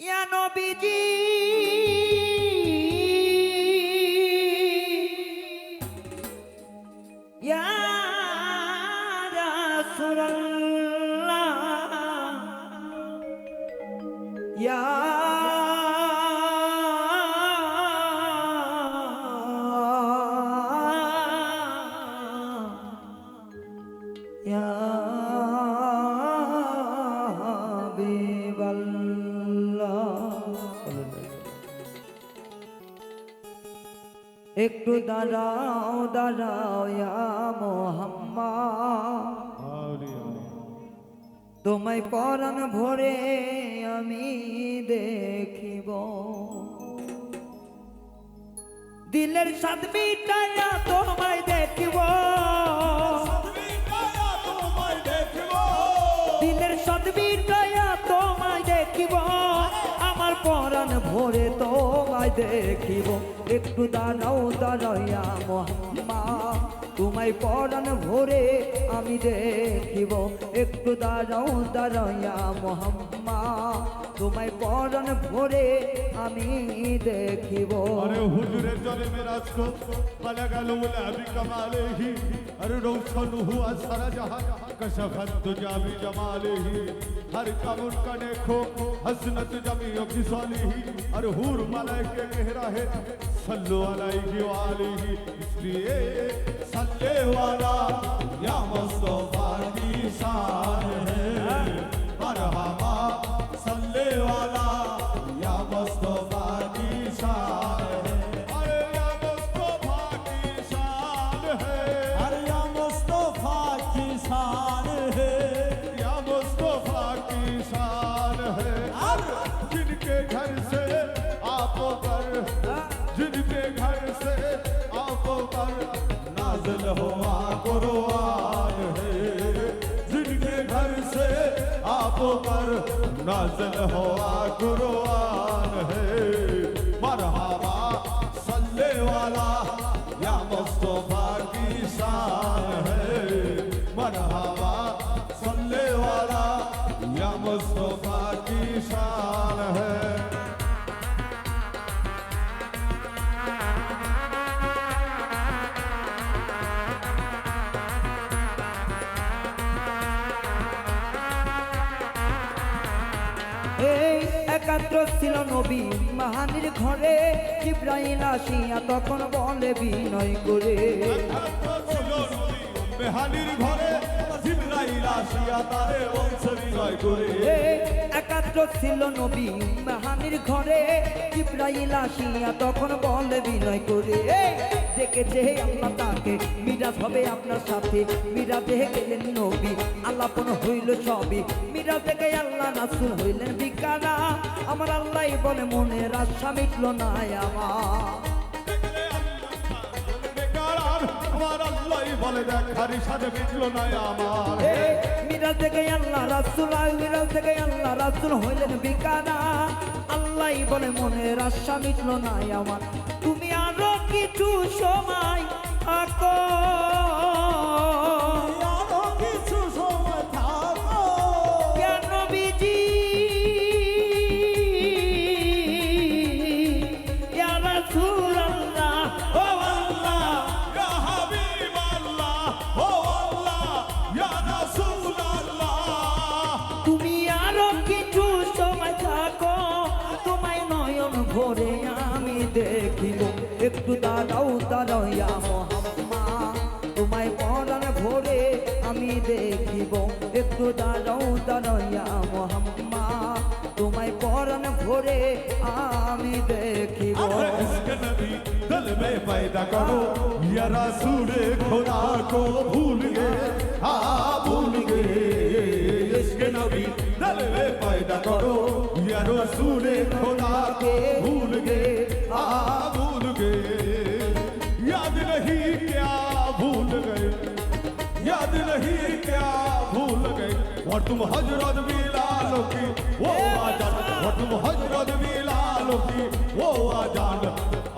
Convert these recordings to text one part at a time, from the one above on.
ইয়া নবীজি একটু দাঁড়াও দাঁড়াও মোহাম্মদ। তোমায় পরাণ ভরে আমি দেখিব। দিলের সাদ মিটাইয়া তোমায় দেখিব। ভরে তোমায় দেখিব। একটু দাঁড়াও, দাঁড়াইয়া মহাম্মা তোমায় পরাণ ভরে আমি দেখিব। একটু দাঁড়াও, দাঁড়াইয়া মহাম্মা তোমায় পরাণ ভরে আমি দেখিব अरे हुजूरे जरे मेराज को बलगल उला भी कमाले ही अरे रोशन हुआ सारा जहां कशफत तुझा भी जमाले ही हर कमुन का देखो हसनत जमी की साली ही अरे हूर मलाइके कहरा है सल्लु अलैहि वालिही इसलिए सल्ले वाला या मुस्तफा की शान है मरहबा वाला, या मुस्तफ़ा है। अरे, या की शान है। अरे, या मुस्तफ़ा की शान है। या मुस्तफ़ा की शान है। जिनके घर से आप पर, जिनके घर से आप पर नाजल हुआ कुरआन नाजल हुआ कुरआन है। मरहबा सल्ले वाला, या मुस्तफ़ा की शान है। मरहबा सल्ले वाला, या मुस्तफ़ा की शान है। এই একাত্র ছিল নবী মাহানির ঘরে। জিব্রাইল আসিয়া তখন বলে বিনয় করে। বেহানির ঘরে। একাত্র ছিল নবী মাহানির ঘরে। জিব্রাইল আসিয়া তখন বলে বিনয় করে। দেখেছে আল্লাহ তাকে। মিরাজ হবে আপনার সাথে। মিরাজ গেলেন নবী আল্লাপন হইল সবই। মিরাজ দেখে আল্লাহ রাসুল হইলেন বিকারা আমার আল্লাহ বলে মনে আশা মিটল না আমার। আমার আল্লাহ বলে দেখার সাথে মিটল না আমার। মিরাজ থেকে আল্লাহ রাসুল মিরাজ থেকে আল্লাহ রাসুল হইলেন বিকানা আল্লাহ বলে মনের আশা মিটল না আমার। তুমি আরও কিছু সময় ভরে আমি দেখিব अरे इसके नबी दिल में पैदा करो या रसूल खुदा को भूल गए हाँ भूल गए इसके नबी दिल में पैदा करो या रसूल खुदा को भूल गए हाँ भूल गए याद नहीं क्या भूल गए याद नहीं क्या भूल गए और तुम हजरत बिलाल लालोकी वो आजान वटुम हज़रत भी लालोकी वो आजान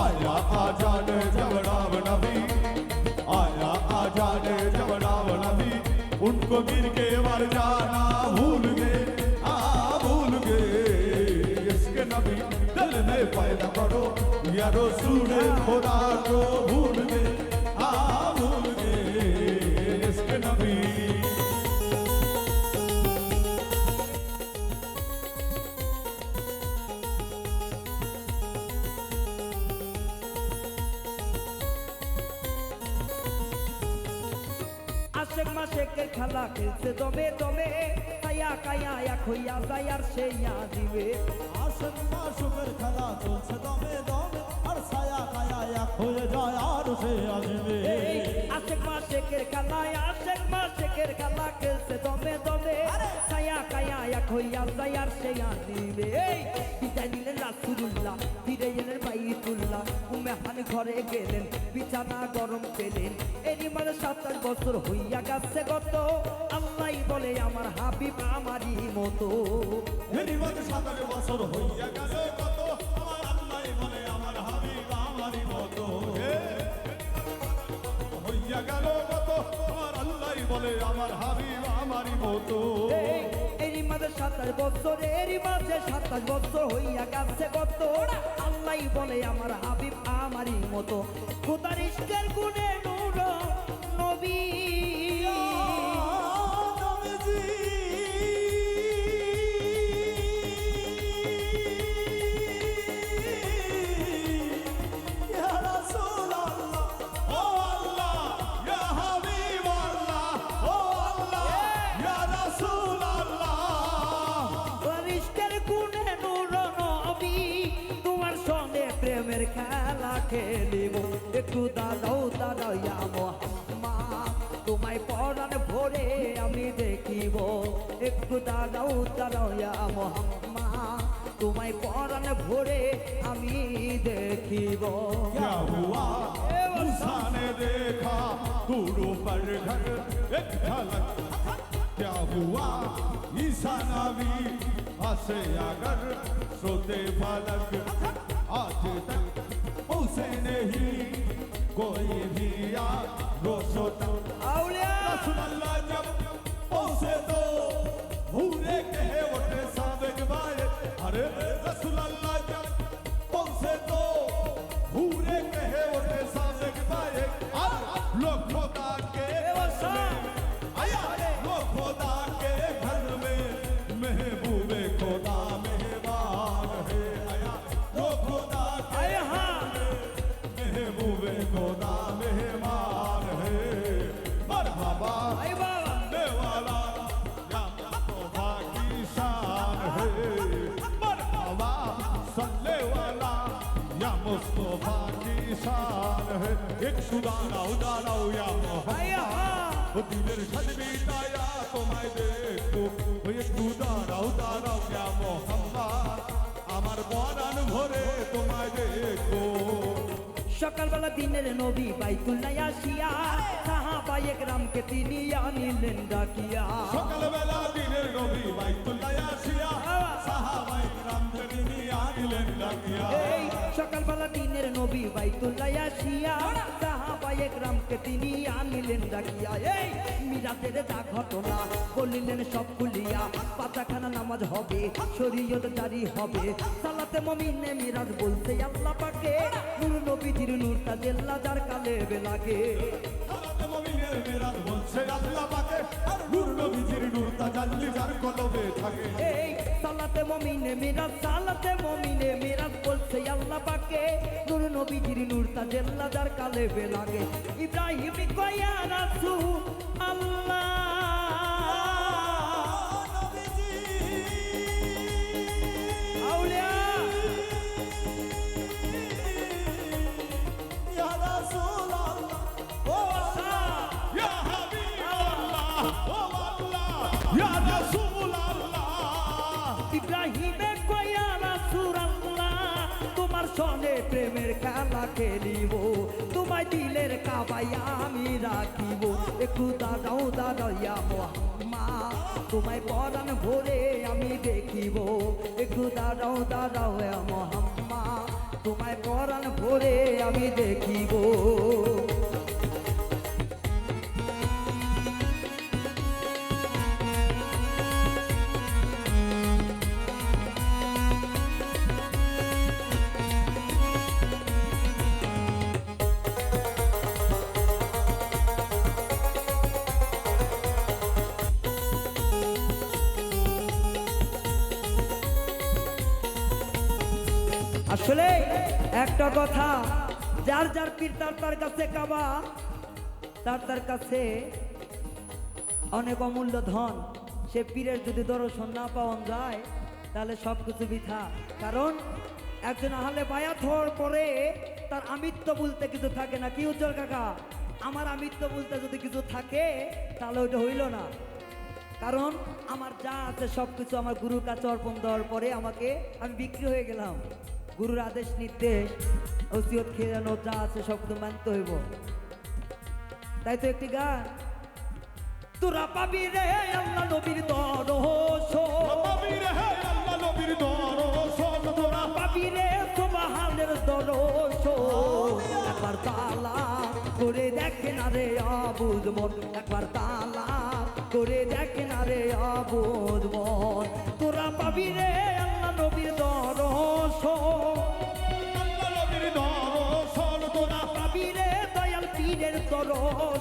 आया आजान जबराव नबी, आया आजान जबराव नबी, उनको गिर के मर जाना भूल गए, आ भूल गए। इसके नबी, दिल में पैदा करो, यारो सूर्य खुदा को भूल আশেক মাসেকের খেলা খেলছে দমে দমে। কায়া কায়া এক হইয়া যায় আর সে দিবে। আশেক মাসুকের খেলা চলছে দমে দমে আর ছায়া কায়া এক হয়ে যায় আর সে আসবে আশেক মাসেকের খেলা আশেক মাসেকের খেলা খেলছে দমে দমে। কায়া কায়া এক হইয়া যায় আর সে ইয়া দিবে বিদায় নিলেন রাসূলুল্লাহ ফিরে এলেন বাইতুল্লাহ উমেহান ঘরে গেলেন বিছানা গরম পেলেন। এরই মানে সাতাশ বছর হইয়া গেছে গত। আল্লাহ বলে আমার হাবিব আমারই মতো। নির্বাচন সাতাশ বছর হইয়া আমার আল্লাহ বলে আমার হাবিব আমারই মতো। হইয়া গেল কত আমার আল্লাহ বলে আমার হাবিব আমারই মতো। মাঝে সাতাশ বছর এরই মাঝে সাতাশ বছর হইয়া গেছে কত আল্লাহ বলে, আমার হাবিব আমারই মতো। কোথার ইস্কের গুণে পরাণ ভরে আমি দেখিব একটু দাদাও দাদাও ইয়া মোহাম্মদ তোমায় পরাণ ভরে আমি দেখিব क्या हुआ मूसा ने देखा दूरों पर घर एक झलक क्या हुआ ईसा नबी हंसे अगर सोते फलक आज तक उसे नहीं कोई भी याद रोशो तक Rasulullah মুস্তফা কি শান হে একটু দাঁড়াও দাঁড়াও ইয়া মোহাম্মদ দিলের সাথে মিটায়া তোমায় দেখো একটু দাঁড়াও দাঁড়াও ইয়া মোহাম্মদ আমার বরান ভরে তোমায় দেখো সকালবেলা দিনের নবী বাইতুল্লাহ আসিয়া সাহাবা একরামকে তিনি আনিলেন ডাকিয়া সকালবেলা দিনের নবী বাইতুল্লাহ আসিয়া সাহাবা সকালবেলা দিনের নবী বাইতুল্লাহ আসিয়া সাহাবা একরামকে তিনি আনিলেন ডাকিয়া এই মিরাজের যা ঘটনা বলিলেন সব খুলিয়া পাতাখানা নামাজ হবে শরীয়ত জারি হবে। সালাতে মমিনে মিরাজ বলতে আল্লাহ পাকে নূর নবীজির নূরটা জেল্লা যার কালে বেলাগে সালাতে মুমিনের মিরাজ বলছে আল্লাহ পাকে নূর নবীজির নূর তাজাল্লি যার কলবে থাকে। এই সালাতে মমিনে মিরাজ সালাতে মমিনে মিরাজ আল্লাহ পাকে নূর নবীজির নূর তাজেল্লা যার কালে বেলাগে ইব্রাহিম কয়া রাসু আল্লাহ। সনে প্রেমের খেলা খেলিব। তোমায় দিলের কাবাই আমি রাখিব। একটু দাদাও দাদাইয়া মা, তোমায় পরাণ ভরে আমি দেখিব। একটু দাদাও দাদাইয়া মহাম্মা, তোমায় পরাণ ভরে আমি দেখিব। আসলে একটা কথা, যার যার পীর তার তার কাছে কাবা, তার তার কাছে অনেক অমূল্য ধন, সে পীরের যদি দর্শন না পাওয়া যায়, তাহলে সব কিছু বৃথা। কারণ একজন আহলে বায়াত হওয়ার পরে তার আমিত্ব বলতে কিছু থাকে না। কি উজ্জ্বল কাকা? আমার আমিত্ব বলতে যদি কিছু থাকে, তাহলে ওইটা হইল না। কারণ আমার যা আছে সব কিছু আমার গুরুর কাছে অর্পণ দেওয়ার পরে আমাকে আমি বিক্রি হয়ে গেলাম। গুরুর আদেশ নির্দেশ ওসিয়ত খেয়ানো যা আছে কিছু মানতে হইব। তাই তো একটি গান। তোরা পাবি রে আল্লাহ নবীর দরশন পাবি রে আল্লাহ নবীর দর্শন তোরা পাবি রে সুবহানের দরশন একবার তালা করে দেখে না রে আবুদ মন। একবার তালা করে দেখে না রে আবুদ মন। তোরা পাবি রে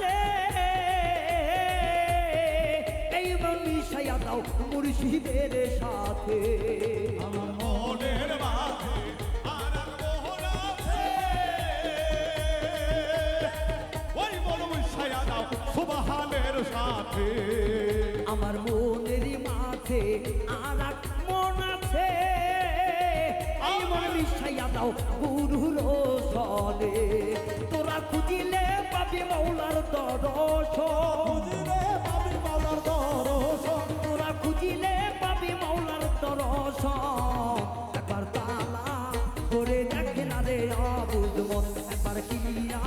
আছে। এই মিশাইয়া দাও মুর্শিদের সাথে। আমার মনের মাঝে মন সাথে। আমার মনের মাঝে আর দাও গুরুর সনে। তোরা খুঁজিলে পাবি মৌলার দরস খুঁজিলে পাবি মৌলার দরস তোরা খুঁজিলে পাবি মৌলার দরস একবার তালা করে দেখে না রে অবুদ মন একবার কিয়া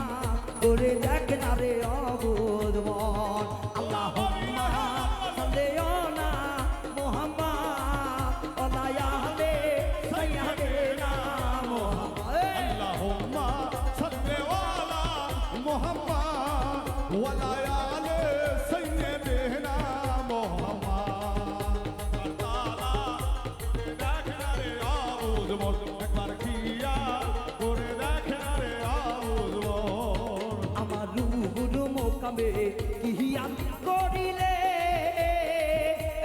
মোকামে কিহিয়ান করিলে?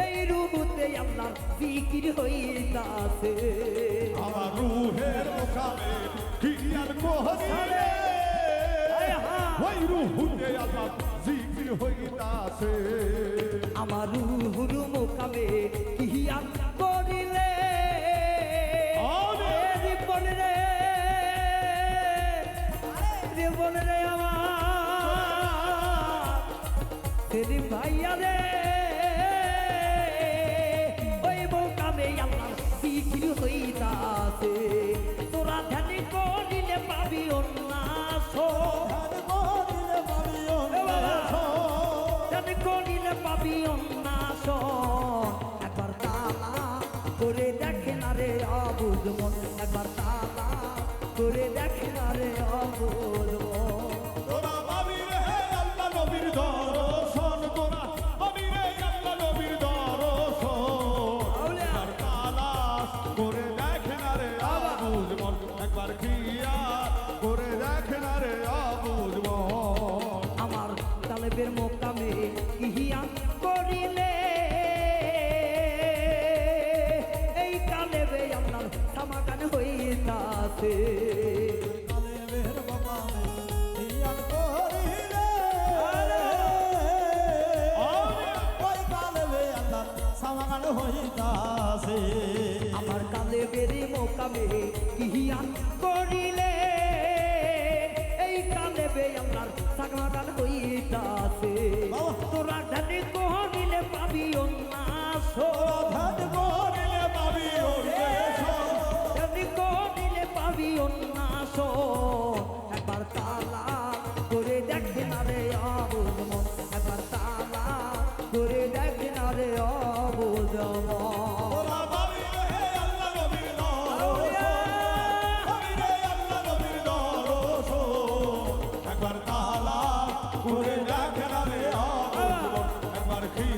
এই রুহুতে আপনার ফিকির হইতাছে। আমার রুহের মুখামে কি আর হা। ওই রুহুতে আল্লাহ জিকির হইতাছে। আমার রুহুর মোকামে কিহিয়ান করিলে? আরে। রে। রিপন রে আমার। সেদিন ভাইয়া রে ওই মোকামে আল্লাহ বিক্রি হইতাছে। তোরা ধ্যান করিলে পাবি মোকামে ইহিয়া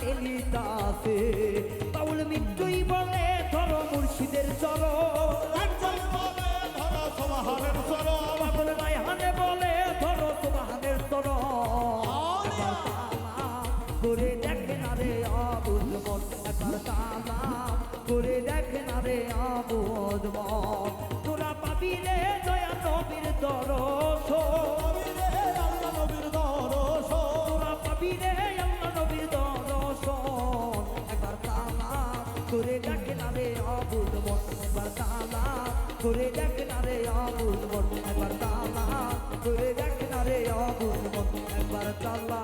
খেলিতাছে বাউল মৃত্যুই বলে ধর মুর্শিদের চর একজন বলে ধরা সমাহারের চরম পাগল রায়হানে বলে ধর করে দেখে না রে অবুল মন একবার তালা করে দেখে না রে অবুল মন একবার তালা করে দেখে না রে অবুল মন একবার তালা